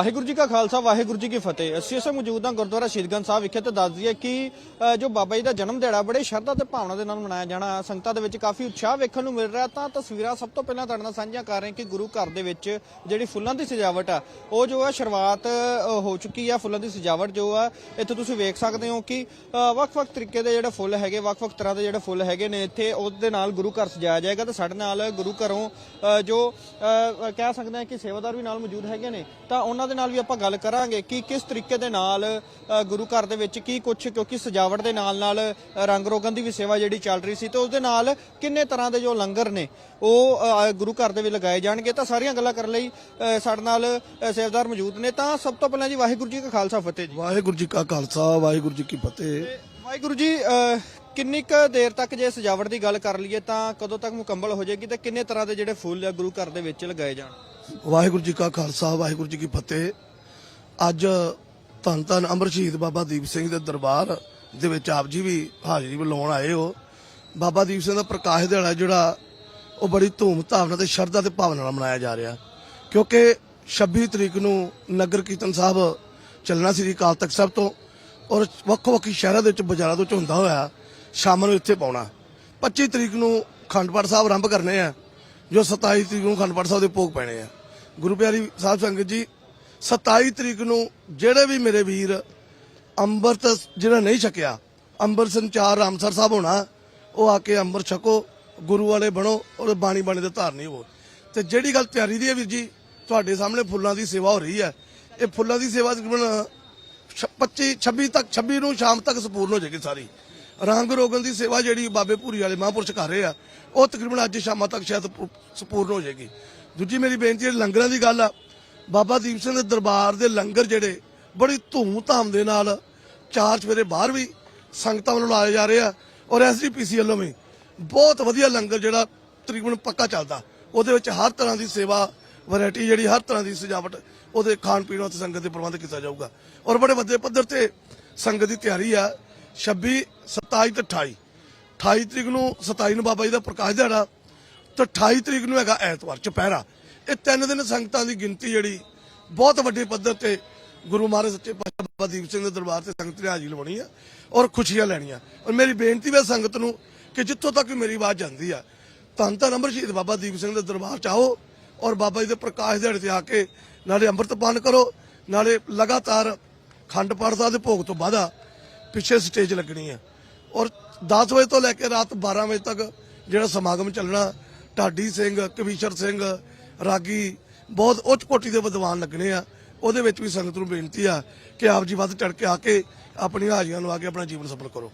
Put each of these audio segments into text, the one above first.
ਵਾਹਿਗੁਰੂ ਜੀ ਕਾ ਖਾਲਸਾ, ਵਾਹਿਗੁਰੂ ਜੀ ਕੀ ਫਤਿਹ। ਅਸੀਂ ਇਸੇ ਮੌਜੂਦ ਹਾਂ ਗੁਰਦੁਆਰਾ ਸ਼ਹੀਦਗੰਜ ਸਾਹਿਬ ਵਿਖੇ ਤੇ ਦੱਸ ਦਈਏ ਕਿ ਜੋ ਬਾਬਾ ਜੀ ਦਾ ਜਨਮ ਦਿਹਾੜਾ, ਬੜੇ ਸ਼ਰਧਾ ਤੇ ਭਾਵਨਾ ਦੇ ਨਾਲ ਮਨਾਇਆ ਜਾਣਾ, ਸੰਗਤਾਂ ਦੇ ਵਿੱਚ ਕਾਫੀ ਉਤਸ਼ਾਹ ਵੇਖਣ ਨੂੰ ਮਿਲ ਰਿਹਾ। ਤਾਂ ਤਸਵੀਰਾਂ ਸਭ ਤੋਂ ਪਹਿਲਾਂ ਤੁਹਾਡੇ ਨਾਲ ਸਾਂਝੀਆਂ ਕਰ ਰਹੇ ਕਿ ਗੁਰੂ ਘਰ ਦੇ ਵਿੱਚ ਜਿਹੜੀ ਫੁੱਲਾਂ ਦੀ ਸਜਾਵਟ ਆ, ਉਹ ਜੋ ਹੈ ਸ਼ੁਰੂਆਤ ਹੋ ਚੁੱਕੀ ਆ ਫੁੱਲਾਂ ਦੀ ਸਜਾਵਟ ਜੋ ਆ, ਇੱਥੇ ਤੁਸੀਂ ਵੇਖ ਸਕਦੇ ਹੋ ਕਿ ਵੱਖ-ਵੱਖ ਤਰੀਕੇ ਦੇ ਜਿਹੜੇ ਫੁੱਲ ਹੈਗੇ, ਵੱਖ-ਵੱਖ ਤਰ੍ਹਾਂ ਦੇ ਜਿਹੜੇ ਫੁੱਲ ਹੈਗੇ ਨੇ, ਇੱਥੇ ਉਹਦੇ ਨਾਲ ਗੁਰੂ ਘਰ ਸਜਾਇਆ ਜਾਏਗਾ ਤੇ ਸਾਡੇ ਨਾਲ ਗੁਰੂ ਘਰੋਂ ਜੋ ਕਹਿ ਸਕਦੇ ਹਾਂ ਕਿ ਸੇਵਾਦਾਰ ਵੀ ਨਾਲ ਮੌਜੂਦ ਹੈਗੇ ਨੇ, ਤਾਂ ਉਹਨਾਂ ਦੇ ਨਾਲ ਵੀ ਆਪਾਂ ਗੱਲ ਕਰਾਂਗੇ ਕਿ ਕਿਸ ਤਰੀਕੇ ਦੇ ਨਾਲ ਗੁਰੂ ਘਰ ਦੇ ਵਿੱਚ ਕੀ ਕੁਝ ਕਿਉਂਕਿ ਸਜਾਵਟ ਦੇ ਨਾਲ ਨਾਲ ਰੰਗ ਰੋਗਨ ਦੀ ਵੀ ਸੇਵਾ ਜਿਹੜੀ ਚੱਲ ਰਹੀ ਸੀ ਤੇ ਉਸ ਦੇ ਨਾਲ ਕਿੰਨੇ ਤਰ੍ਹਾਂ ਦੇ ਜੋ ਲੰਗਰ ਨੇ ਉਹ ਗੁਰੂ ਘਰ ਦੇ ਵਿੱਚ ਲਗਾਏ ਜਾਣਗੇ। ਤਾਂ ਸਾਰੀਆਂ ਗੱਲਾਂ ਕਰਨ ਲਈ ਸਾਡੇ ਨਾਲ ਸੇਵਾਦਾਰ ਮੌਜੂਦ ਨੇ। ਤਾਂ ਸਭ ਤੋਂ ਪਹਿਲਾਂ ਜੀ ਵਾਹਿਗੁਰੂ ਜੀ ਕਾ ਖਾਲਸਾ ਫਤਿਹ ਜੀ। ਵਾਹਿਗੁਰੂ ਜੀ ਕਾ ਖਾਲਸਾ ਵਾਹਿਗੁਰੂ ਜੀ ਕੀ ਫਤਿਹ। ਵਾਹਿਗੁਰੂ ਜੀ ਕਿੰਨੀ ਕੁ ਦੇਰ ਤੱਕ ਜੇ ਸਜਾਵਟ ਦੀ ਗੱਲ ਕਰ ਲਈਏ ਤਾਂ ਕਦੋਂ ਤੱਕ ਮੁਕੰਮਲ ਹੋ ਜਾਏਗੀ ਤੇ ਕਿੰਨੇ ਤਰ੍ਹਾਂ ਦੇ ਜਿਹੜੇ ਫੁੱਲ ਆ ਗੁਰੂ ਘਰ ਦੇ ਵਿੱਚ ਲਗਾਏ ਜਾਣ? ਵਾਹਿਗੁਰੂ ਜੀ ਕਾ ਖਾਲਸਾ, ਵਾਹਿਗੁਰੂ ਜੀ ਕੀ ਫਤਿਹ। ਅੱਜ ਧੰਨ ਧੰਨ ਅਮਰ ਸ਼ਹੀਦ ਬਾਬਾ ਦੀਪ ਸਿੰਘ ਦੇ ਦਰਬਾਰ ਦੇ ਵਿੱਚ ਆਪ ਜੀ ਵੀ ਹਾਜ਼ਰੀ ਲਾਉਣ ਆਏ ਹੋ। ਬਾਬਾ ਦੀਪ ਸਿੰਘ ਦਾ ਪ੍ਰਕਾਸ਼ ਦਿਹਾੜਾ ਜਿਹੜਾ ਉਹ ਬੜੀ ਧੂਮ-ਧਾਮ ਨਾਲ ਤੇ ਸ਼ਰਧਾ ਤੇ ਭਾਵਨਾ ਨਾਲ ਮਨਾਇਆ ਜਾ ਰਿਹਾ। ਕਿਉਂਕਿ 26 ਤਰੀਕ ਨੂੰ ਨਗਰ ਕੀਰਤਨ ਸਾਹਿਬ ਚੱਲਣਾ ਸ੍ਰੀ ਅਕਾਲ ਤਖਤ ਸਾਹਿਬ ਤੋਂ ਔਰ ਵੱਖੋ ਵੱਖ ਸ਼ਹਿਰਾਂ ਦੇ ਵਿੱਚ ਬਾਜ਼ਾਰਾਂ ਤੋਂ ਝੁੰਦਾ ਹੋਇਆ ਸ਼ਾਮ ਨੂੰ ਇੱਥੇ ਪਾਉਣਾ। 25 ਤਰੀਕ ਨੂੰ ਖੰਡ ਪਾਠ ਸਾਹਿਬ ਆਰੰਭ ਕਰਨੇ ਆ, ਜੋ 27 ਤਰੀਕ ਨੂੰ ਖੰਡ ਪਾਠ ਸਾਹਿਬ ਦੇ ਭੋਗ ਪੈਣੇ ਆ। ਗੁਰੂ ਪਿਆਰੀ ਸਾਹਿਬ ਸੰਗਤ ਜੀ 27 ਤਰੀਕ ਨੂੰ ਜਿਹੜੇ ਵੀ ਮੇਰੇ ਵੀਰ ਅੰਮ੍ਰਿਤ ਜਿਹੜਾ ਨਹੀਂ ਛਕਿਆ, ਅੰਮ੍ਰਿਤ ਸੰਚਾਰ ਰਾਮਸਰ ਸਾਹਿਬ ਹੋਣਾ, ਉਹ ਆ ਕੇ ਅੰਮ੍ਰਿਤ ਛਕੋ, ਗੁਰੂ ਵਾਲੇ ਬਣੋ ਔਰ ਬਾਣੀ ਬਾਣੀ ਦੇ ਧਾਰਨੀ ਹੋਵੋ। ਤੇ ਜਿਹੜੀ ਗੱਲ ਤਿਆਰੀ ਦੀ ਹੈ ਵੀਰ ਜੀ, ਤੁਹਾਡੇ ਸਾਹਮਣੇ ਫੁੱਲਾਂ ਦੀ ਸੇਵਾ ਹੋ ਰਹੀ ਹੈ। ਇਹ ਫੁੱਲਾਂ ਦੀ ਸੇਵਾ ਤਕਰੀਬਨ 25 26 ਤੱਕ 26 ਨੂੰ ਸ਼ਾਮ ਤੱਕ ਸੰਪੂਰਨ ਹੋ ਜਾਏਗੀ ਸਾਰੀ। ਰੰਗ ਰੋਗਨ ਦੀ ਸੇਵਾ ਜਿਹੜੀ ਬਾਬੇ ਭੂਰੀ ਵਾਲੇ ਮਹਾਂਪੁਰਸ਼ ਕਰ ਰਹੇ ਆ, ਉਹ ਤਕਰੀਬਨ ਅੱਜ ਸ਼ਾਮਾਂ ਤੱਕ ਸ਼ਾਇਦ ਸੰਪੂਰਨ ਹੋ ਜਾਏਗੀ। ਦੂਜੀ ਮੇਰੀ ਬੇਨਤੀ ਹੈ, ਲੰਗਰਾਂ ਦੀ ਗੱਲ ਆ। ਬਾਬਾ ਦੀਪ ਸਿੰਘ ਦੇ ਦਰਬਾਰ ਦੇ ਲੰਗਰ ਜਿਹੜੇ, ਬੜੀ ਧੂਮ-ਧਾਮ ਦੇ ਨਾਲ ਚਾਰ ਚਵੇਰੇ ਬਾਹਰ ਵੀ ਸੰਗਤਾਂ ਵੱਲੋਂ ਲਾਏ ਜਾ ਰਹੇ ਆ ਔਰ ਐਸਜੀਪੀਸੀ ਵੱਲੋਂ ਵੀ ਬਹੁਤ ਵਧੀਆ ਲੰਗਰ ਜਿਹੜਾ ਤਕਰੀਬਨ ਪੱਕਾ ਚੱਲਦਾ। ਉਹਦੇ ਵਿੱਚ ਹਰ ਤਰ੍ਹਾਂ ਦੀ ਸੇਵਾ, ਵੈਰਾਈਟੀ ਜਿਹੜੀ ਹਰ ਤਰ੍ਹਾਂ ਦੀ ਸਜਾਵਟ ਉਹਦੇ ਖਾਣ ਪੀਣ ਵਾਸਤੇ ਸੰਗਤ ਦੇ ਪ੍ਰਬੰਧ ਕੀਤਾ ਜਾਊਗਾ। ਔਰ ਬੜੇ ਵੱਡੇ ਪੱਧਰ ਤੇ ਸੰਗਤ ਦੀ ਤਿਆਰੀ ਆ 26 27 ਤੇ 28 28 ਤਰੀਕ ਨੂੰ 27 ਨੂੰ ਬਾਬਾ ਜੀ ਦਾ ਪ੍ਰਕਾਸ਼ ਦਿਹਾੜਾ ਤੇ 28 ਤਰੀਕ ਨੂੰ ਹੈਗਾ ਐਤਵਾਰ, ਚੁਪਹਿਰਾ। ਇਹ ਤਿੰਨ ਦਿਨ ਸੰਗਤਾਂ ਦੀ ਗਿਣਤੀ ਜਿਹੜੀ, ਬਹੁਤ ਵੱਡੇ ਪੱਧਰ ਤੇ ਗੁਰੂ ਮਹਾਰਾਜ ਸੱਚੇ ਪਾਤਸ਼ਾਹ ਬਾਬਾ ਦੀਪ ਸਿੰਘ ਦੇ ਦਰਬਾਰ ਤੇ ਸੰਗਤ ਨੇ ਹਾਜ਼ਰੀ ਲਵਾਉਣੀ ਆ ਔਰ ਖੁਸ਼ੀਆਂ ਲੈਣੀਆਂ। ਔਰ ਮੇਰੀ ਬੇਨਤੀ ਹੈ ਸੰਗਤ ਨੂੰ ਕਿ ਜਿੱਥੋਂ ਤੱਕ ਮੇਰੀ ਆਵਾਜ਼ ਜਾਂਦੀ ਆ, ਧੰਨ ਧੰਨ ਅਮਰ ਸ਼ਹੀਦ ਬਾਬਾ ਦੀਪ ਸਿੰਘ ਦੇ ਦਰਬਾਰ ਚ ਆਓ ਔਰ ਬਾਬਾ ਜੀ ਦੇ ਪ੍ਰਕਾਸ਼ ਦਿਹਾੜੇ ਤੇ ਆ ਕੇ ਨਾਲੇ ਅੰਮ੍ਰਿਤ ਪਾਨ ਕਰੋ, ਨਾਲੇ ਲਗਾਤਾਰ ਖੰਡ ਪਾਠ ਸਾਹਿਬ ਦੇ ਭੋਗ ਤੋਂ ਬਾਅਦ ਪਿੱਛੇ ਸਟੇਜ ਲੱਗਣੀ ਹੈ ਔਰ 10 ਵਜੇ ਤੋਂ ਲੈ ਕੇ ਰਾਤ 12 ਵਜੇ ਤੱਕ ਜਿਹੜਾ ਸਮਾਗਮ ਚੱਲਣਾ ਢਾਡੀ ਸਿੰਘ, ਕਵੀਸ਼ਰ ਸਿੰਘ, ਰਾਗੀ ਬਹੁਤ ਉੱਚ ਕੋਟੀ ਦੇ ਵਿਦਵਾਨ ਲੱਗਣੇ ਆ। ਉਹਦੇ ਵਿੱਚ ਵੀ ਸੰਗਤ ਨੂੰ ਬੇਨਤੀ ਆ ਕਿ ਆਪ ਜੀ ਵੱਧ ਚੜ ਕੇ ਆ ਕੇ ਆਪਣੀ ਹਾਜ਼ਰੀਆਂ ਨੂੰ ਆ ਕੇ ਆਪਣਾ ਜੀਵਨ ਸਫਲ ਕਰੋ।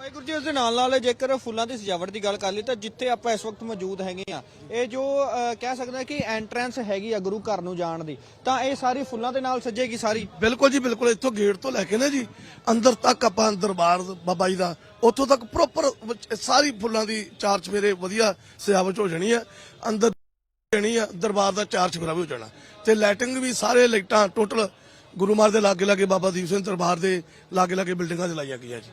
ਵਾਹਿਗੁਰੂ ਜੀ ਉਸ ਦੇ ਨਾਲ ਨਾਲ ਜੇਕਰ ਫੁੱਲਾਂ ਦੀ ਸਜਾਵਟ ਦੀ ਗੱਲ ਕਰ ਲਈ ਤਾਂ ਜਿੱਥੇ ਆਪਾਂ ਇਸ ਵਕਤ ਮੌਜੂਦ ਹੈਗੇ ਆ ਇਹ ਜੋ ਅਹ, ਕਹਿ ਸਕਦੇ ਕਿ ਐਂਟਰੈਂਸ ਹੈਗੀ ਆ ਗੁਰੂ ਘਰ ਨੂੰ ਜਾਣ ਦੀ ਤਾਂ ਇਹ ਸਾਰੀ ਫੁੱਲਾਂ ਦੇ ਨਾਲ ਸਜੇਗੀ ਸਾਰੀ? ਬਿਲਕੁਲ ਜੀ ਬਿਲਕੁਲ ਇੱਥੋਂ ਗੇਟ ਤੋਂ ਲੈ ਕੇ ਨਾ ਜੀ ਅੰਦਰ ਤੱਕ ਆਪਾਂ ਦਰਬਾਰ ਬਾਬਾ ਜੀ ਦਾ ਉੱਥੋਂ ਤੱਕ ਪ੍ਰੋਪਰ ਸਾਰੀ ਫੁੱਲਾਂ ਦੀ ਚਾਰ ਚਵੇਰੇ ਵਧੀਆ ਸਜਾਵਟ ਹੋ ਜਾਣੀ ਆ ਅੰਦਰ ਜਾਣੀ ਆ ਦਰਬਾਰ ਦਾ ਚਾਰ ਚਵੇਰਾ ਵੀ ਹੋ ਜਾਣਾ ਤੇ ਲਾਈਟਿੰਗ ਵੀ ਸਾਰੇ ਲਾਈਟਾਂ ਟੋਟਲ ਗੁਰੂ ਮਹਾਰਾਜ ਦੇ ਲਾਗੇ ਲਾਗੇ ਬਾਬਾ ਦੀਪ ਸਿੰਘ ਦਰਬਾਰ ਦੇ ਲਾਗੇ ਲਾਗੇ ਬਿਲਡਿੰਗਾਂ 'ਚ ਲਾਈਆਂ ਗਈਆਂ ਜੀ।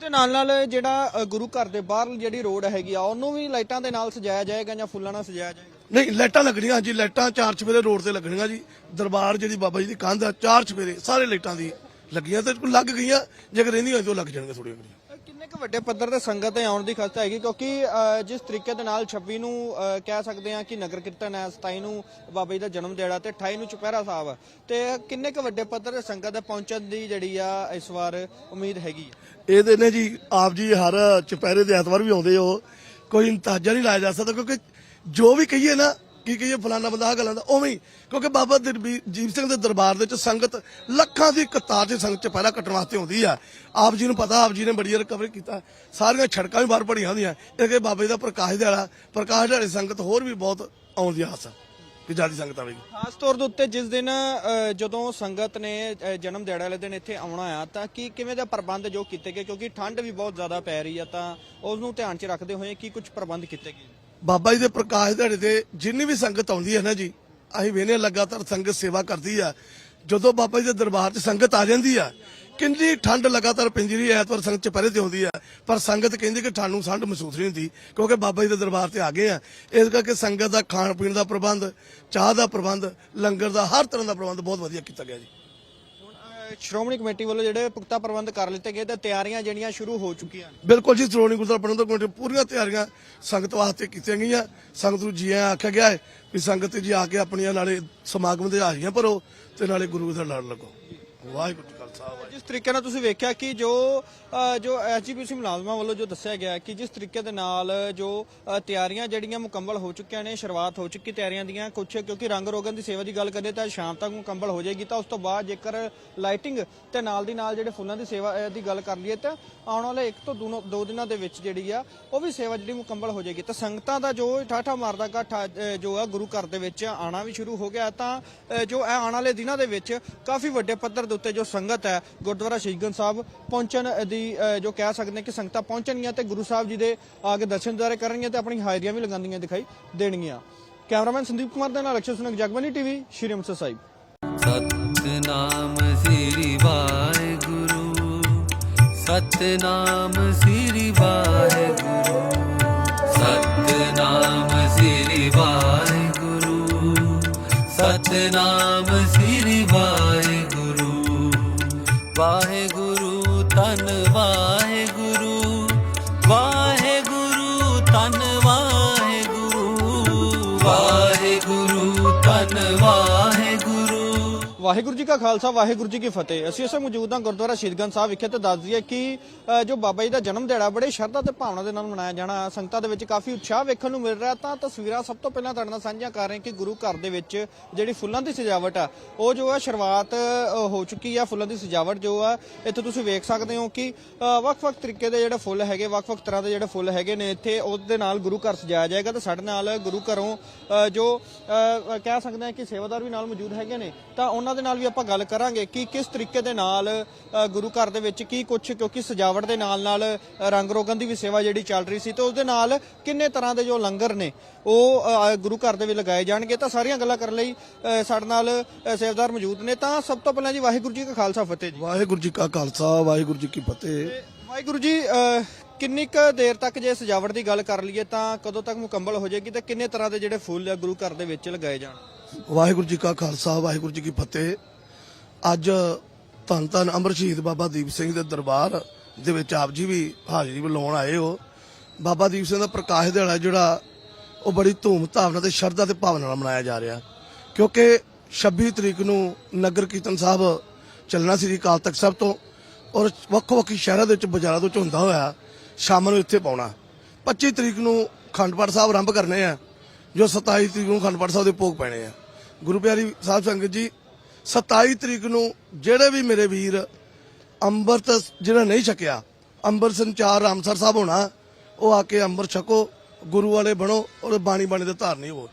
ਤੇ ਨਾਲ ਨਾਲ ਜਿਹੜਾ ਅਹ, ਗੁਰੂ ਘਰ ਦੇ ਬਾਹਰ ਜਿਹੜੀ ਰੋਡ ਹੈਗੀ ਆ ਉਹਨੂੰ ਵੀ ਲਾਈਟਾਂ ਦੇ ਨਾਲ ਸਜਾਇਆ ਜਾਏਗਾ ਜਾਂ ਫੁੱਲਾਂ ਨਾਲ ਸਜਾਇਆ ਜਾਏਗਾ? ਨਹੀਂ ਲਾਈਟਾਂ ਲੱਗਣੀਆਂ ਜੀ ਲਾਈਟਾਂ ਚਾਰ ਚਵੇਰੇ ਰੋਡ ਤੇ ਲੱਗਣੀਆਂ ਜੀ। ਦਰਬਾਰ ਜਿਹੜੀ ਬਾਬਾ ਜੀ ਦੀ ਕੰਧ ਆ ਚਾਰ ਚਵੇਰੇ ਸਾਰੇ ਲਾਈਟਾਂ ਦੀ ਲੱਗੀਆਂ ਤੇ ਲੱਗ ਗਈਆਂ ਜੇਕਰ ਰਹਿੰਦੀਆਂ ਹੋਈ ਤਾਂ ਉਹ ਲੱਗ ਜਾਣਗੀਆਂ ਥੋੜੀਆਂ ਕਿੰਨੇ ਕੁ ਵੱਡੇ ਪੱਧਰ ਤੇ ਸੰਗਤ ਤੇ ਆਉਣ ਦੀ ਖਸਤਾ ਹੈਗੀ? ਕਿਉਂਕਿ ਅਹ, ਜਿਸ ਤਰੀਕੇ ਦੇ ਨਾਲ 26 ਨੂੰ ਅਹ, ਕਹਿ ਸਕਦੇ ਆ ਕਿ ਨਗਰ ਕੀਰਤਨ ਹੈ 27 ਨੂੰ ਬਾਬਾ ਜੀ ਦਾ ਜਨਮ ਦਿਹਾੜਾ ਤੇ 28 ਨੂੰ ਚੁਪਹਿਰਾ ਸਾਹਿਬ। ਆ। ਤੇ ਕਿੰਨੇ ਕੁ ਵੱਡੇ ਪੱਧਰ ਤੇ ਸੰਗਤ ਦੇ ਪਹੁੰਚਣ ਦੀ ਜਿਹੜੀ ਆ ਇਸ ਵਾਰ ਉਮੀਦ ਹੈਗੀ? ਆ ਇਹਦੇ ਨੇ ਜੀ ਆਪ ਜੀ ਹਰ ਚੁਪਹਿਰੇ ਦੇ ਐਤਵਾਰ ਵੀ ਆਉਂਦੇ ਹੋ ਕੋਈ ਅੰਤਾਜਾ ਨਹੀਂ ਲਾਇਆ ਜਾ ਸਕਦਾ ਕਿਉਂਕਿ ਜੋ ਵੀ ਕਹੀਏ ਨਾ ਕੀ ਕਹੀਏ ਫਲਾਣਾ ਬੰਦਾ ਆ ਗੱਲਾਂ ਦਾ ਉਵੇਂ ਹੀ। ਕਿਉਂਕਿ ਬਾਬਾ ਦਰਬੀ- ਸਿੰਘ ਦੇ ਦਰਬਾਰ ਦੇ ਵਿੱਚ ਸੰਗਤ ਲੱਖਾਂ ਦੀ ਕਤਾਰ 'ਚ ਸੰਗਤ ਚੁਪਹਿਰਾ ਕੱਟਣ ਵਾਸਤੇ ਆਉਂਦੀ ਆ। ਆਪ ਜੀ ਨੂੰ ਪਤਾ ਆਪ ਜੀ ਨੇ ਬੜੀ ਰਿਕਵਰੀ ਕੀਤਾ। ਸਾਰੀਆਂ ਛੜਕਾਂ ਵੀ ਬਾਹਰ ਪੜੀਆਂ ਹੁੰਦੀਆਂ। ਇਹ ਬਾਬੇ ਦਾ ਪ੍ਰਕਾਸ਼ ਦਿਹਾੜਾ ਪ੍ਰਕਾਸ਼ ਦਿਹਾੜੇ ਸੰਗਤ ਹੋਰ ਵੀ ਬਹੁਤ ਆਉਂਦੀ ਆ ਆਸ ਆ ਕਿ ਜ਼ਿਆਦਾ ਸੰਗਤ ਆਵੇਗੀ। ਖਾਸ ਤੌਰ ਦੇ ਉੱਤੇ ਜਿਸ ਦਿਨ ਅ, ਜਦੋਂ ਸੰਗਤ ਨੇ ਜਨਮ ਦਿਹਾੜੇ ਵਾਲੇ ਦਿਨ ਇੱਥੇ ਆਉਣਾ ਆ ਤਾਂ ਕੀ ਕਿਵੇਂ ਦਾ ਪ੍ਰਬੰਧ ਜੋ ਕੀਤੇ ਗਏ? ਕਿਉਂਕਿ ਠੰਡ ਵੀ ਬਹੁਤ ਜ਼ਿਆਦਾ ਪੈ ਰਹੀ ਆ ਤਾਂ ਉਸ ਨੂੰ ਧਿਆਨ 'ਚ ਰੱਖਦੇ ਹੋਏ ਕੀ ਕੁਝ ਪ੍ਰਬੰਧ ਕੀਤੇ ਗਏ? ਬਾਬਾ ਜੀ ਦੇ ਪ੍ਰਕਾਸ਼ ਦਿਹਾੜੇ ਤੇ ਜਿੰਨੀ ਵੀ ਸੰਗਤ ਆਉਂਦੀ ਹੈ ਨਾ ਜੀ, ਅਸੀਂ ਵੇਨੇ ਲਗਾਤਾਰ ਸੰਗਤ ਸੇਵਾ ਕਰਦੀ ਆ। ਜਦੋਂ ਬਾਬਾ ਜੀ ਦੇ ਦਰਬਾਰ 'ਚ ਸੰਗਤ ਆ ਜਾਂਦੀ ਆ ਕਿੰਨੀ ਠੰਡ ਲਗਾਤਾਰ ਪੈਂਦੀ ਰਹੀ, ਐਤਵਾਰ ਸੰਗਤ ਚਪਹਿਰੇ ਤੇ ਆਉਂਦੀ ਆ, ਪਰ ਸੰਗਤ ਕਹਿੰਦੀ ਕਿ ਠੰਡ ਨੂੰ ਠੰਡ ਮਹਿਸੂਸ ਨਹੀਂ ਹੁੰਦੀ, ਕਿਉਂਕਿ ਬਾਬਾ ਜੀ ਦੇ ਦਰਬਾਰ ਤੇ ਆ ਗਏ ਆ। ਇਸ ਕਰਕੇ ਸੰਗਤ ਦਾ ਖਾਣ ਪੀਣ ਦਾ ਪ੍ਰਬੰਧ, ਚਾਹ ਦਾ ਪ੍ਰਬੰਧ, ਲੰਗਰ ਦਾ, ਹਰ ਤਰ੍ਹਾਂ ਦਾ ਪ੍ਰਬੰਧ ਬਹੁਤ ਵਧੀਆ ਕੀਤਾ ਗਿਆ ਜੀ। ਸ਼੍ਰੋਮਣੀ ਕਮੇਟੀ ਵੱਲੋਂ ਜਿਹੜੇ ਪੁਖਤਾ ਪ੍ਰਬੰਧ ਕਰ ਲਿੱਤੇ ਗਏ ਤੇ ਤਿਆਰੀਆਂ ਜਿਹੜੀਆਂ ਸ਼ੁਰੂ ਹੋ ਚੁੱਕੀਆਂ ਨੇ। ਬਿਲਕੁਲ ਜੀ, ਸ਼੍ਰੋਮਣੀ ਗੁਰਦੁਆਰਾ ਪ੍ਰਬੰਧਕ ਕਮੇਟੀ ਪੂਰੀਆਂ ਤਿਆਰੀਆਂ ਸੰਗਤ ਵਾਸਤੇ ਕੀਤੀਆਂ ਗਈਆਂ। ਸੰਗਤ ਨੂੰ ਜੀ ਆਖਿਆ ਗਿਆ ਹੈ ਵੀ ਸੰਗਤ ਜੀ ਆ ਕੇ ਆਪਣੀਆਂ ਨਾਲੇ ਸਮਾਗਮ ਦੇ ਹਾਜ਼ਰੀਆਂ ਭਰੋ ਤੇ ਨਾਲੇ ਗੁਰੂ ਦੇ ਲੜ ਲੱਗੋ। ਵਾਹਿਗੁਰੂ ਖਾਲਸਾ ਵਾਹਿਗੁਰੂ ਜਿਸ ਤਰੀਕੇ ਨਾਲ ਤੁਸੀਂ ਵੇਖਿਆ ਕਿ ਜੋ ਅ, ਜੋ ਐਸਜੀਪੀਸੀ ਮੁਲਾਜ਼ਮਾਂ ਵੱਲੋਂ ਜੋ ਦੱਸਿਆ ਗਿਆ ਕਿ ਜਿਸ ਤਰੀਕੇ ਦੇ ਨਾਲ ਜੋ ਅ, ਤਿਆਰੀਆਂ ਜਿਹੜੀਆਂ ਮੁਕੰਮਲ ਹੋ ਚੁੱਕੀਆਂ ਨੇ ਸ਼ੁਰੂਆਤ ਹੋ ਚੁੱਕੀ ਤਿਆਰੀਆਂ ਦੀਆਂ ਕੁਝ ਕਿਉਂਕਿ ਰੰਗ ਰੋਗਨ ਦੀ ਸੇਵਾ ਦੀ ਗੱਲ ਕਰੀਏ ਤਾਂ ਸ਼ਾਮ ਤੱਕ ਮੁਕੰਮਲ ਹੋ ਜਾਏਗੀ ਤਾਂ ਉਸ ਤੋਂ ਬਾਅਦ ਜੇਕਰ ਲਾਈਟਿੰਗ ਤੇ ਨਾਲ ਦੀ ਨਾਲ ਜਿਹੜੇ ਫੁੱਲਾਂ ਦੀ ਸੇਵਾ ਅ, ਦੀ ਗੱਲ ਕਰ ਲਈਏ ਤਾਂ ਆਉਣ ਵਾਲੇ ਇੱਕ ਤੋਂ ਦੋ ਦੋ ਦਿਨਾਂ ਦੇ ਵਿੱਚ ਜਿਹੜੀ ਆ ਉਹ ਵੀ ਸੇਵਾ ਜਿਹੜੀ ਮੁਕੰਮਲ ਹੋ ਜਾਏਗੀ। ਤਾਂ ਸੰਗਤਾਂ ਦਾ ਜੋ ਠਾਠਾ ਮਾਰਦਾ ਘਾਟਾ ਅ, ਜੋ ਆ ਗੁਰੂ ਘਰ ਦੇ ਵਿੱਚ ਆਣਾ ਵੀ ਸ਼ੁਰੂ ਹੋ ਗਿਆ ਤਾਂ ਅ, ਜੋ ਇਹ ਆਉਣ ਵਾਲੇ ਦਿਨਾਂ ਦੇ ਵਿੱਚ ਕਾਫੀ ਵੱਡੇ ਪੱਧਰ ਦੇ ਉੱਤੇ ਜੋ ਸੰਗਤ ਹੈ, ਗੁਰਦੁਆਰਾ ਸ਼ਹੀਦਗੰਜ ਸਾਹਿਬ, ਪਹੁੰਚਣ ਦੀ ਜੋ ਕਹਿ ਸਕਦੇ ਕਿ ਸੰਗਤਾਂ ਪਹੁੰਚਣਗੀਆਂ ਤੇ ਗੁਰੂ ਸਾਹਿਬ ਜੀ ਦੇ ਆ ਦਰਸ਼ਨ ਦਿਦਾਰੇ ਕਰਨਗੀਆਂ ਤੇ ਆਪਣੀ ਹਾਜ਼ਰੀਆਂ ਵੀ ਲਗਾਉਂਦੀਆਂ ਦਿਖਾਈ ਦੇਣਗੀਆਂ। ਕੈਮਰਾਮੈਨ ਸੰਦੀਪ ਕੁਮਾਰ ਦੇ ਨਾਲ ਅਕਸ਼ਰ ਸੁਨਕ ਜਗਬਾਨੀ ਟੀਵੀ, ਸ਼੍ਰੀ ਅੰਮ੍ਰਿਤਸਰ ਸਾਹਿਬ। ਸਤਨਾਮ ਸ੍ਰੀ ਵਾਹਿਗੁਰੂ, ਸਤਨਾਮ ਸ੍ਰੀ ਵਾਹਿਗੁਰੂ, ਸਤਨਾਮ ਸ੍ਰੀ ਵਾਹਿਗੁਰੂ, ਸਤਨਾਮ ਸ੍ਰੀ ਵਾਹਿਗੁਰੂ ਵਾਹਿਗੁਰੂ ਤਨ ਵਾਹਿਗੁਰੂ ਵਾਹਿਗੁਰੂ ਜੀ ਕਾ ਖਾਲਸਾ, ਵਾਹਿਗੁਰੂ ਜੀ ਕੀ ਫਤਿਹ। ਅਸੀਂ ਇਸ ਮੌਜੂਦ ਹਾਂ ਗੁਰਦੁਆਰਾ ਸ਼ਹੀਦਗੰਜ ਸਾਹਿਬ ਵਿਖੇ ਤੇ ਦੱਸ ਦਈਏ ਕਿ ਜੋ ਬਾਬਾ ਜੀ ਦਾ ਜਨਮ ਦਿਹਾੜਾ, ਬੜੇ ਸ਼ਰਧਾ ਤੇ ਭਾਵਨਾ ਦੇ ਨਾਲ ਮਨਾਇਆ ਜਾਣਾ, ਸੰਗਤਾਂ ਦੇ ਵਿੱਚ ਕਾਫੀ ਉਤਸ਼ਾਹ ਵੇਖਣ ਨੂੰ ਮਿਲ ਰਿਹਾ। ਤਾਂ ਤਸਵੀਰਾਂ ਸਭ ਤੋਂ ਪਹਿਲਾਂ ਤੁਹਾਡੇ ਨਾਲ ਸਾਂਝੀਆਂ ਕਰ ਰਹੇ ਕਿ ਗੁਰੂ ਘਰ ਦੇ ਵਿੱਚ ਜਿਹੜੀ ਫੁੱਲਾਂ ਦੀ ਸਜਾਵਟ ਆ, ਉਹ ਜੋ ਆ ਸ਼ੁਰੂਆਤ ਹੋ ਚੁੱਕੀ ਆ ਫੁੱਲਾਂ ਦੀ ਸਜਾਵਟ ਜੋ ਆ, ਇੱਥੇ ਤੁਸੀਂ ਵੇਖ ਸਕਦੇ ਹੋ ਕਿ ਵੱਖ-ਵੱਖ ਤਰੀਕੇ ਦੇ ਜਿਹੜੇ ਫੁੱਲ ਹੈਗੇ, ਵੱਖ-ਵੱਖ ਤਰ੍ਹਾਂ ਦੇ ਜਿਹੜੇ ਫੁੱਲ ਹੈਗੇ ਨੇ ਇੱਥੇ, ਉਹਦੇ ਨਾਲ ਗੁਰੂ ਘਰ ਸਜਾਇਆ ਜਾਏਗਾ। ਤੇ ਸਾਡੇ ਨਾਲ ਗੁਰੂ ਘਰੋਂ ਜੋ ਕਹਿ ਸਕਦੇ ਹਾਂ ਕਿ ਸੇਵਾਦਾਰ ਵੀ ਨਾਲ ਮੌਜੂਦ ਹੈਗੇ ਨੇ, ਤਾਂ ਉਹਨਾਂ ਦੇ ਨਾਲ ਵੀ ਆਪਾਂ ਗੱਲ ਕਰਾਂਗੇ ਕਿ ਕਿਸ ਤਰੀਕੇ ਦੇ ਨਾਲ ਗੁਰੂ ਘਰ ਦੇ ਵਿੱਚ ਕੀ ਕੁਝ ਕਿਉਂਕਿ ਸਜਾਵਟ ਦੇ ਨਾਲ ਨਾਲ ਰੰਗ ਰੋਗਨ ਦੀ ਵੀ ਸੇਵਾ ਜਿਹੜੀ ਚੱਲ ਰਹੀ ਸੀ ਤੇ ਉਸ ਦੇ ਨਾਲ ਕਿੰਨੇ ਤਰ੍ਹਾਂ ਦੇ ਜੋ ਲੰਗਰ ਨੇ ਉਹ ਗੁਰੂ ਘਰ ਦੇ ਵਿੱਚ ਲਗਾਏ ਜਾਣਗੇ। ਤਾਂ ਸਾਰੀਆਂ ਗੱਲਾਂ ਕਰਨ ਲਈ ਸਾਡੇ ਨਾਲ ਸੇਵਾਦਾਰ ਮੌਜੂਦ ਨੇ। ਤਾਂ ਸਭ ਤੋਂ ਪਹਿਲਾਂ ਜੀ ਵਾਹਿਗੁਰੂ ਜੀ ਕਾ ਖਾਲਸਾ ਫਤਿਹ ਜੀ। ਵਾਹਿਗੁਰੂ ਜੀ ਕਾ ਖਾਲਸਾ ਵਾਹਿਗੁਰੂ ਜੀ ਕੀ ਫਤਿਹ। ਵਾਹਿਗੁਰੂ ਜੀ ਕਿੰਨੀ ਕੁ ਦੇਰ ਤੱਕ ਜੇ ਸਜਾਵਟ ਦੀ ਗੱਲ ਕਰ ਲਈਏ ਤਾਂ ਕਦੋਂ ਤੱਕ ਮੁਕੰਮਲ ਹੋ ਜਾਏਗੀ ਤੇ ਕਿੰਨੇ ਤਰ੍ਹਾਂ ਦੇ ਜਿਹੜੇ ਫੁੱਲ ਆ ਗੁਰੂ ਘਰ ਦੇ ਵਿੱਚ ਲਗਾਏ ਜਾਣ? ਵਾਹਿਗੁਰੂ ਜੀ ਕਾ ਖਾਲਸਾ, ਵਾਹਿਗੁਰੂ ਜੀ ਕੀ ਫਤਿਹ। ਅੱਜ ਧੰਨ ਧੰਨ ਅਮਰ ਸ਼ਹੀਦ ਬਾਬਾ ਦੀਪ ਸਿੰਘ ਦੇ ਦਰਬਾਰ ਦੇ ਵਿੱਚ ਆਪ ਜੀ ਵੀ ਹਾਜ਼ਰੀ ਲਾਉਣ ਆਏ ਹੋ। ਬਾਬਾ ਦੀਪ ਸਿੰਘ ਦਾ ਪ੍ਰਕਾਸ਼ ਦਿਹਾੜਾ ਜਿਹੜਾ, ਉਹ ਬੜੀ ਧੂਮ ਧਾਮ ਨਾਲ ਤੇ ਸ਼ਰਧਾ ਤੇ ਭਾਵਨਾ ਨਾਲ ਮਨਾਇਆ ਜਾ ਰਿਹਾ। ਕਿਉਂਕਿ 26 ਤਰੀਕ ਨੂੰ ਨਗਰ ਕੀਰਤਨ ਸਾਹਿਬ ਚੱਲਣਾ ਸ਼੍ਰੀ ਅਕਾਲ ਤਖਤ ਸਾਹਿਬ ਤੋਂ ਔਰ ਵੱਖ ਵੱਖ ਸ਼ਹਿਰਾਂ ਦੇ ਵਿੱਚ ਬਾਜ਼ਾਰਾਂ ਤੋਂ ਝੁੰਦਾ ਹੋਇਆ ਸ਼ਾਮ ਨੂੰ ਇੱਥੇ ਪਾਉਣਾ। 25 ਤਰੀਕ ਨੂੰ ਖੰਡ ਪਾਠ ਸਾਹਿਬ ਆਰੰਭ ਕਰਨੇ ਆ, ਜੋ 27 ਤਰੀਕ ਨੂੰ ਖੰਡ ਪਾਠ ਸਾਹਿਬ ਦੇ ਭੋਗ ਪੈਣੇ ਆ। ਗੁਰੂ ਪਿਆਰੀ ਸਾਹਿਬ ਸੰਗਤ ਜੀ 27 ਤਰੀਕ ਨੂੰ ਜਿਹੜੇ ਵੀ ਮੇਰੇ ਵੀਰ ਅੰਮ੍ਰਿਤ ਜਿਹੜਾ ਨਹੀਂ ਛਕਿਆ, ਅੰਮ੍ਰਿਤ ਸੰਚਾਰ ਰਾਮਸਰ ਸਾਹਿਬ ਹੋਣਾ, ਉਹ ਆ ਕੇ ਅੰਮ੍ਰਿਤ ਛਕੋ, ਗੁਰੂ ਵਾਲੇ ਬਣੋ, ਔਰ ਬਾਣੀ ਬਾਣੀ ਦੇ ਧਾਰਨੀ ਹੋ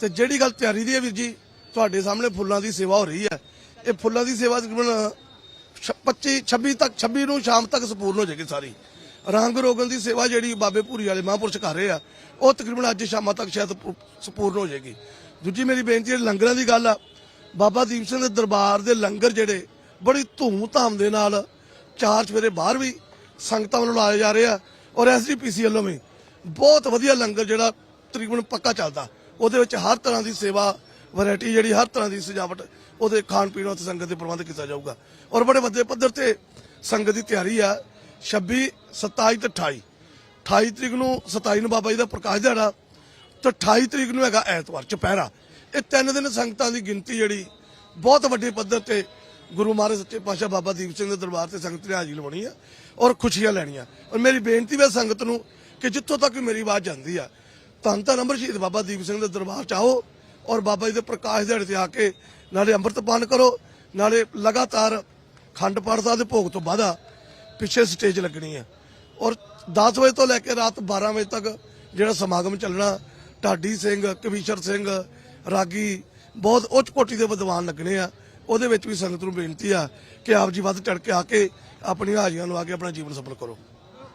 ਤੇ ਜਿਹੜੀ ਗੱਲ ਤਿਆਰੀ ਦੀ ਹੈ ਵੀਰ ਜੀ, ਤੁਹਾਡੇ ਸਾਹਮਣੇ ਫੁੱਲਾਂ ਦੀ ਸੇਵਾ ਹੋ ਰਹੀ ਹੈ। ਇਹ ਫੁੱਲਾਂ ਦੀ ਸੇਵਾ ਤਕਰੀਬਨ 25 26 ਤੱਕ 26 ਨੂੰ ਸ਼ਾਮ ਤੱਕ ਸੰਪੂਰਨ ਹੋ ਜਾਏਗੀ ਸਾਰੀ। ਰੰਗ ਰੋਗਨ ਦੀ ਸੇਵਾ ਜਿਹੜੀ ਬਾਬੇ ਭੂਰੀ ਵਾਲੇ ਮਹਾਂਪੁਰਸ਼ ਕਰ ਰਹੇ ਆ, ਉਹ ਤਕਰੀਬਨ ਅੱਜ ਸ਼ਾਮਾਂ ਤੱਕ ਸ਼ਾਇਦ ਸੰਪੂਰਨ ਹੋ ਜਾਏਗੀ। ਦੂਜੀ ਮੇਰੀ ਬੇਨਤੀ ਹੈ, ਲੰਗਰਾਂ ਦੀ ਗੱਲ ਆ। ਬਾਬਾ ਦੀਪ ਸਿੰਘ ਦੇ ਦਰਬਾਰ ਦੇ ਲੰਗਰ ਜਿਹੜੇ, ਬੜੀ ਧੂਮ ਧਾਮ ਦੇ ਨਾਲ ਚਾਰ ਸਵੇਰੇ ਬਾਹਰ ਵੀ ਸੰਗਤਾਂ ਵੱਲੋਂ ਲਾਏ ਜਾ ਰਹੇ ਆ। ਔਰ ਐਸਜੀਪੀਸੀ ਵੱਲੋਂ ਵੀ ਬਹੁਤ ਵਧੀਆ ਲੰਗਰ ਜਿਹੜਾ ਤਕਰੀਬਨ ਪੱਕਾ ਚੱਲਦਾ। ਉਹਦੇ ਵਿੱਚ ਹਰ ਤਰ੍ਹਾਂ ਦੀ ਸੇਵਾ, ਵੈਰਾਈਟੀ ਜਿਹੜੀ, ਹਰ ਤਰ੍ਹਾਂ ਦੀ ਸਜਾਵਟ ਉਹਦੇ ਖਾਣ ਪੀਣ ਵਾਸਤੇ ਸੰਗਤ ਦੇ ਪ੍ਰਬੰਧ ਕੀਤਾ ਜਾਊਗਾ। ਔਰ ਬੜੇ ਵੱਡੇ ਪੱਧਰ ਤੇ ਸੰਗਤ ਦੀ ਤਿਆਰੀ ਆ। 26 27 ਤੇ 28 28 ਤਰੀਕ ਨੂੰ 27 ਨੂੰ ਬਾਬਾ ਜੀ ਦਾ ਪ੍ਰਕਾਸ਼ ਦਿਹਾੜਾ ਤੇ 28 ਤਰੀਕ ਨੂੰ ਹੈਗਾ ਐਤਵਾਰ, ਚੁਪਹਿਰਾ। ਇਹ ਤਿੰਨ ਦਿਨ ਸੰਗਤਾਂ ਦੀ ਗਿਣਤੀ ਜਿਹੜੀ, ਬਹੁਤ ਵੱਡੇ ਪੱਧਰ ਤੇ ਗੁਰੂ ਮਹਾਰਾਜ ਸੱਚੇ ਪਾਤਸ਼ਾਹ ਬਾਬਾ ਦੀਪ ਸਿੰਘ ਦੇ ਦਰਬਾਰ ਤੇ ਸੰਗਤ ਨੇ ਹਾਜ਼ਰੀ ਲਵਾਉਣੀ ਆ ਔਰ ਖੁਸ਼ੀਆਂ ਲੈਣੀਆਂ। ਔਰ ਮੇਰੀ ਬੇਨਤੀ ਵੀ ਹੈ ਸੰਗਤ ਨੂੰ ਕਿ ਜਿੱਥੋਂ ਤੱਕ ਮੇਰੀ ਆਵਾਜ਼ ਜਾਂਦੀ ਆ ਧੰਨ ਧੰਨ ਅੰਮ੍ਰਿਤ ਸ਼ਹੀਦ ਬਾਬਾ ਦੀਪ ਸਿੰਘ ਦੇ ਦਰਬਾਰ ਚ ਆਓ ਔਰ ਬਾਬਾ ਜੀ ਦੇ ਪ੍ਰਕਾਸ਼ ਦਿਹਾੜੇ ਤੇ ਆ ਕੇ ਨਾਲੇ ਅੰਮ੍ਰਿਤ ਪਾਨ ਕਰੋ, ਨਾਲੇ ਲਗਾਤਾਰ ਖੰਡ ਪਾਠ ਸਾਹਿਬ ਦੇ ਭੋਗ ਤੋਂ ਬਾਅਦ ਪਿੱਛੇ ਸਟੇਜ ਲੱਗਣੀ ਹੈ ਔਰ 10 ਵਜੇ ਤੋਂ ਲੈ ਕੇ ਰਾਤ 12 ਵਜੇ ਤੱਕ ਜਿਹੜਾ ਸਮਾਗਮ ਚੱਲਣਾ ਢਾਡੀ ਸਿੰਘ ਕਵੀਸ਼ਰ ਸਿੰਘ, ਰਾਗੀ ਬਹੁਤ ਉੱਚ ਕੋਟੀ ਦੇ ਵਿਦਵਾਨ ਲੱਗਣੇ ਆ। ਉਹਦੇ ਵਿੱਚ ਵੀ ਸੰਗਤ ਨੂੰ ਬੇਨਤੀ ਆ ਕਿ ਆਪ ਜੀ ਵੱਧ ਚੜ ਕੇ ਆ ਕੇ ਆਪਣੀਆਂ ਹਾਜ਼ਰੀਆਂ ਨੂੰ ਆ ਕੇ ਆਪਣਾ ਜੀਵਨ ਸਫਲ ਕਰੋ।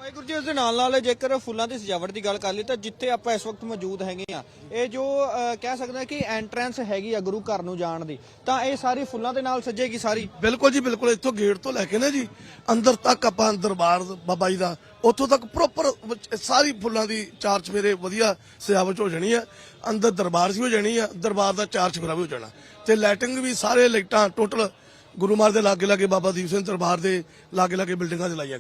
ਵਾਹਿਗੁਰੂ ਜੀ ਇਸ ਦੇ ਨਾਲ ਨਾਲ ਜੇਕਰ ਫੁੱਲਾਂ ਦੀ ਸਜਾਵਟ ਦੀ ਗੱਲ ਕਰ ਲਈ ਤਾਂ ਜਿੱਥੇ ਆਪਾਂ ਇਸ ਵਕਤ ਮੌਜੂਦ ਹੈਗੇ ਆ ਇਹ ਜੋ ਅਹ, ਕਹਿ ਸਕਦੇ ਆ ਕਿ ਐਂਟਰੈਂਸ ਹੈਗੀ ਆ ਗੁਰੂ ਘਰ ਨੂੰ ਜਾਣ ਦੀ ਤਾਂ ਇਹ ਸਾਰੀ ਫੁੱਲਾਂ ਦੇ ਨਾਲ ਸਜੇਗੀ ਸਾਰੀ? ਬਿਲਕੁਲ ਜੀ ਬਿਲਕੁਲ। ਇੱਥੋਂ ਗੇਟ ਤੋਂ ਲੈ ਕੇ ਨਾ ਜੀ ਅੰਦਰ ਤੱਕ ਆਪਾਂ ਦਰਬਾਰ ਬਾਬਾ ਜੀ ਦਾ ਉੱਥੋਂ ਤੱਕ ਪ੍ਰੋਪਰ ਸਾਰੀ ਫੁੱਲਾਂ ਦੀ ਚਾਰ ਚਫੇਰੇ ਵਧੀਆ ਸਜਾਵਟ ਹੋ ਜਾਣੀ ਆ। ਅੰਦਰ ਦਰਬਾਰ ਵੀ ਹੋ ਜਾਣੀ ਆ ਦਰਬਾਰ ਦਾ ਚਾਰ ਚਫੇਰਾ ਵੀ ਹੋ ਜਾਣਾ। ਤੇ ਲਾਈਟਿੰਗ ਵੀ ਸਾਰੇ ਲਾਈਟਾਂ ਟੋਟਲ ਗੁਰੂ ਮਹਾਰਾਜ ਦੇ ਲਾਗੇ ਲਾਗੇ ਬਾਬਾ ਦੀਪ ਸਿੰਘ ਦਰਬਾਰ ਦੇ ਲਾਗੇ ਲਾਗੇ ਬਿਲਡਿੰਗਾਂ 'ਚ ਲਾਈਆਂ